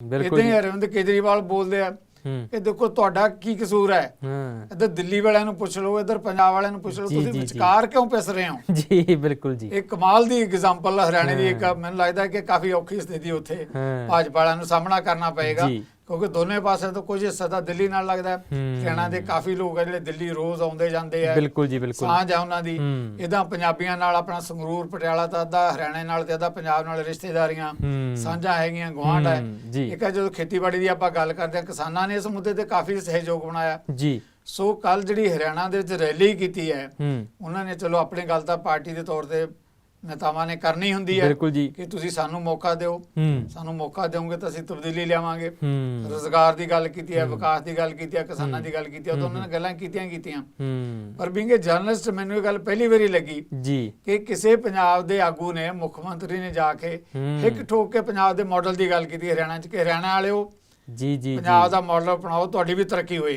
ਬਿਲਕੁਲ ਇਦਾਂ ਹੀ। ਅਰਵਿੰਦ ਕੇਜਰੀਵਾਲ ਬੋਲਦੇ ਆ ਹੂੰ ਕਿ ਦੇਖੋ ਤੁਹਾਡਾ ਕੀ ਕਸੂਰ ਹੈ ਇੱਧਰ ਦਿੱਲੀ ਵਾਲਿਆਂ ਨੂੰ ਪੁੱਛ ਲਓ ਇੱਧਰ ਪੰਜਾਬ ਵਾਲਿਆਂ ਨੂੰ ਪੁੱਛ ਲਓ ਤੁਸੀਂ। ਵਿਚਕਾਰ ਕਿਉਂ ਪਿਸ ਰਹੇ ਹੋ ਜੀ ਬਿਲਕੁਲ ਜੀ ਇਹ ਕਮਾਲ ਦੀ ਐਗਜ਼ਾਮਪਲ ਹਰਿਆਣੇ ਦੀ ਇੱਕ। ਮੈਨੂੰ ਲੱਗਦਾ ਕਿ ਕਾਫੀ ਔਖੀ ਸਥਿਤੀ ਉੱਥੇ ਭਾਜਪਾ ਵਾਲਿਆਂ ਨੂੰ ਸਾਹਮਣਾ ਕਰਨਾ ਪਏਗਾ। ਕਿਉਂਕਿ ਦੋਨੇ ਪਾਸੇ ਤੋਂ ਕੁਝ ਹਿੱਸਾ ਤਾਂ ਦਿੱਲੀ ਨਾਲ ਲੱਗਦਾ ਹੈ। ਹਰਿਆਣਾ ਦੇ ਕਾਫੀ ਲੋਕ ਆ ਜਿਹੜੇ ਦਿੱਲੀ ਰੋਜ਼ ਆਉਂਦੇ ਜਾਂਦੇ ਆ। ਬਿਲਕੁਲ ਜੀ ਬਿਲਕੁਲ। ਸਾਂਝ ਆ ਉਹਨਾਂ ਦੀ। ਇਦਾਂ ਪੰਜਾਬੀਆਂ ਨਾਲ ਆਪਣਾ ਸੰਗਰੂਰ ਪਟਿਆਲਾ ਤਾਂ ਅੱਧਾ ਹਰਿਆਣੇ ਨਾਲ ਤੇ ਅੱਧਾ ਪੰਜਾਬ ਨਾਲ ਰਿਸ਼ਤੇਦਾਰੀਆਂ। ਸਾਂਝਾਂ ਹੈਗੀਆਂ ਗੁਆਂਢ ਹੈ। ਇੱਕ ਹੈ ਜਦੋਂ ਖੇਤੀਬਾੜੀ ਦੀ ਆਪਾਂ ਗੱਲ ਕਰਦੇ ਹਾਂ ਕਿਸਾਨਾਂ ਨੇ ਇਸ ਮੁੱਦੇ ਤੇ ਕਾਫੀ ਸਹਿਯੋਗ ਬਣਾਇਆ। ਜੀ। ਸੋ ਕੱਲ ਜਿਹੜੀ ਹਰਿਆਣਾ ਦੇ ਵਿੱਚ ਰੈਲੀ ਕੀਤੀ ਹੈ ਹੂੰ। ਉਹਨਾਂ ਨੇ ਚਲੋ ਆਪਣੀ ਗੱਲ ਤਾਂ ਪਾਰਟੀ ਦੇ ਤੌਰ ਤੇ ਨੇਤਾਵਾਂ ਨੇ ਕਰਨੀ ਹੁੰਦੀ ਹੈ ਬਿਲਕੁਲ ਜੀ। ਕਿ ਤੁਸੀਂ ਸਾਨੂੰ ਮੌਕਾ ਦਿਓ। ਸਾਨੂੰ ਮੌਕਾ ਦਿਓਗੇ ਤਾਂ ਅਸੀਂ ਤਬਦੀਲੀ ਲਿਆਵਾਂਗੇ। ਰੋਜ਼ਗਾਰ ਦੀ ਗੱਲ ਕੀਤੀ ਹੈ ਵਿਕਾਸ ਦੀ ਗੱਲ ਕੀਤੀ ਹੈ ਕਿਸਾਨਾਂ ਦੀ ਗੱਲ ਕੀਤੀ ਹੈ ਤਾਂ ਉਹਨਾਂ ਨੇ ਗੱਲਾਂ ਕੀਤੀਆਂ ਕੀਤੀਆਂ। ਪਰ ਬਿੰਗ ਜਰਨਲਿਸਟ ਮੈਨੂੰ ਇਹ ਗੱਲ ਪਹਿਲੀ ਵਾਰੀ ਲੱਗੀ ਜੀ। ਕਿ ਕਿਸੇ ਪੰਜਾਬ ਦੇ ਆਗੂ ਨੇ ਮੁੱਖ ਮੰਤਰੀ ਨੇ ਜਾ ਕੇ। ਇੱਕ ਠੋਕ ਕੇ ਪੰਜਾਬ ਦੇ ਮਾਡਲ ਦੀ ਗੱਲ ਕੀਤੀ ਹਰਿਆਣਾ 'ਚ ਕਿ ਹਰਿਆਣਾ ਵਾਲਿਓ ਜੀ ਜੀ ਜੀ। ਪੰਜਾਬ ਦਾ ਮਾਡਲ ਅਪਣਾਓ ਤੁਹਾਡੀ ਵੀ ਤਰੱਕੀ ਹੋਏਗੀ।